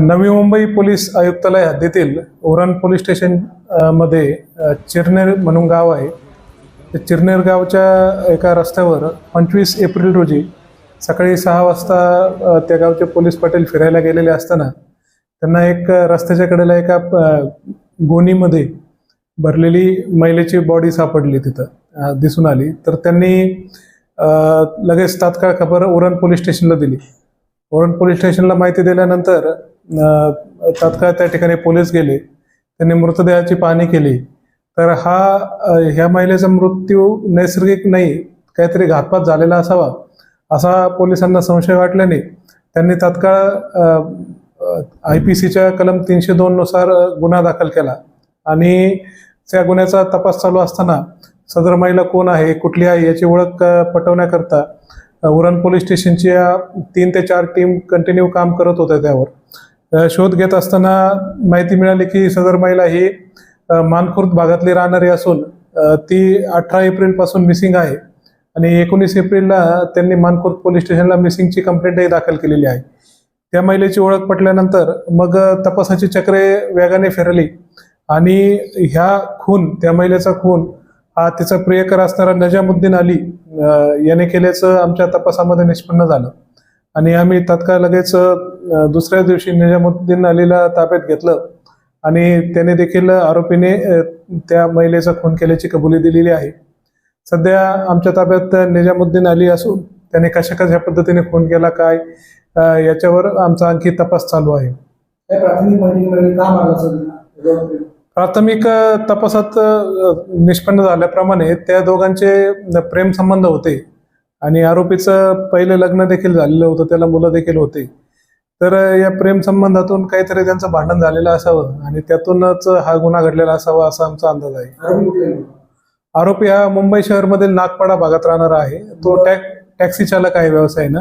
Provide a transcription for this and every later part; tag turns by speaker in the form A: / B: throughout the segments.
A: Navi Mumbai police आयुक्तालय हद्दीतील Uran police स्टेशनमध्ये चिरनेर म्हणून गाव आहे. त्या चिरनेर गावच्या एका रस्त्यावर पंचवीस एप्रिल रोजी सकाळी सहा वाजता त्या गावचे पोलीस पाटील फिरायला गेलेले असताना त्यांना एक रस्त्याच्या कडेला एका गोणीमध्ये भरलेली महिलेची बॉडी सापडली तिथं दिसून आली. तर त्यांनी लगेच तात्काळ खबर उरण पोलीस स्टेशनला दिली. उरण पोलीस स्टेशनला माहिती दिल्यानंतर तात्काळ त्या ठिकाणी पोलीस गेले. त्यांनी मृतदेहाची पाहणी केली. तर हा ह्या महिलेचा मृत्यू नैसर्गिक नाही काहीतरी घातपात झालेला असावा असा पोलिसांना संशय वाटल्याने त्यांनी तात्काळ आय पी सीच्या कलम तीनशे दोन नुसार गुन्हा दाखल केला. आणि त्या गुन्ह्याचा तपास चालू असताना सदर महिला कोण आहे कुठली आहे याची ओळख पटवण्याकरता उरण पोलीस स्टेशनच्या तीन ते चार टीम कंटिन्यू काम करत होत्या त्यावर. शोध घेत असताना माहिती मिळाली की सदर महिला ही मानखुर्द भागातली राहणारी असून ती अठरा एप्रिलपासून मिसिंग आहे. आणि एकोणीस एप्रिलला त्यांनी मानखुर्द पोलीस स्टेशनला मिसिंगची कंप्लेंटही दाखल केलेली आहे. त्या महिलेची ओळख पटल्यानंतर मग तपासाची चक्रे वेगाने फिरली. आणि ह्या खून त्या महिलेचा खून हा तिचा प्रियकर असणारा नजामुद्दीन अली याने केल्याचं आमच्या तपासामध्ये निष्पन्न झालं. आणि आम्ही तात्काळ लगेच दुसऱ्या दिवशी निजामुद्दीन अलीला ताब्यात घेतलं आणि त्याने देखील आरोपीने त्या महिलेचा खून केल्याची कबुली दिलेली आहे. सध्या आमच्या ताब्यात निजामुद्दीन अली असून त्याने कशा कशा पद्धतीने खून केला काय याच्यावर आमचा आणखी तपास चालू आहे.
B: प्राथमिक
A: तपासात निष्पन्न झाल्याप्रमाणे त्या दोघांचे प्रेम संबंध होते आणि आरोपीचं पहिले लग्न देखील झालेलं होतं त्याला मुलं देखील होते. तर या प्रेम संबंधातून काहीतरी त्यांचं भांडण झालेलं असावं आणि त्यातूनच हा गुन्हा घडलेला असावा असा आमचा अंदाज आहे.
B: आरोपी
A: हा मुंबई शहरमधील नागपाडा भागात राहणारा आहे. तो टॅक टॅक्सी चालक आहे व्यवसायानं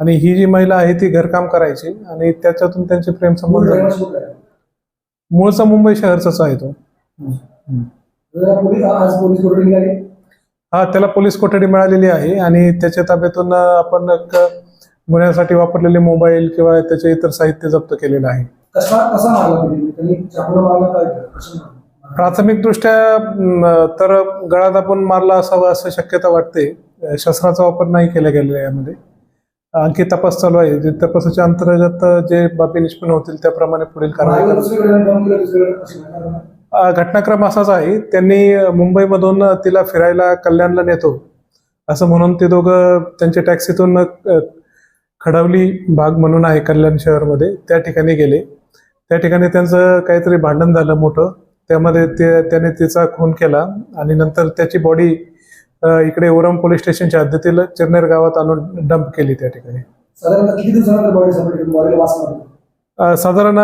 A: आणि ही जी महिला आहे ती घरकाम करायची आणि त्याच्यातून त्यांचे प्रेम संबंध. मूळचा मुंबई शहरचाच आहे तो. हा. त्याला पोलीस कोठडी मिळालेली आहे आणि त्याच्या ताब्यातून आपण गुन्ह्यासाठी वापरलेले मोबाईल किंवा त्याचे इतर साहित्य जप्त केलेलं आहे.
B: कसा कसा मारला?
A: प्राथमिकदृष्ट्या तर गळा दाबून मारला असावा असं शक्यता वाटते. शस्त्राचा वापर नाही केला गेलेला यामध्ये. आणखी तपास चालू आहे. जे तपासाच्या अंतर्गत जे बाबी निष्पन्न होतील त्याप्रमाणे पुढील कारवाई घटनाक्रम असाच आहे. त्यांनी मुंबईमधून तिला फिरायला कल्याणला नेतो. असं म्हणून ते दोघं त्यांच्या टॅक्सीतून खडवली भाग म्हणून आहे कल्याण शहरमध्ये. त्या ठिकाणी गेले. त्या ठिकाणी त्यांचं काहीतरी भांडण झालं मोठं. त्यामध्ये ते त्याने तिचा खून केला आणि नंतर त्याची बॉडी इकडे उरम पोलीस स्टेशनच्या हद्दीतील चिरनेर गावात आणून डंप केली त्या ठिकाणी. साधारण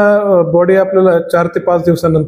A: बॉडी आपल्याला चार ते पाच दिवसानंतर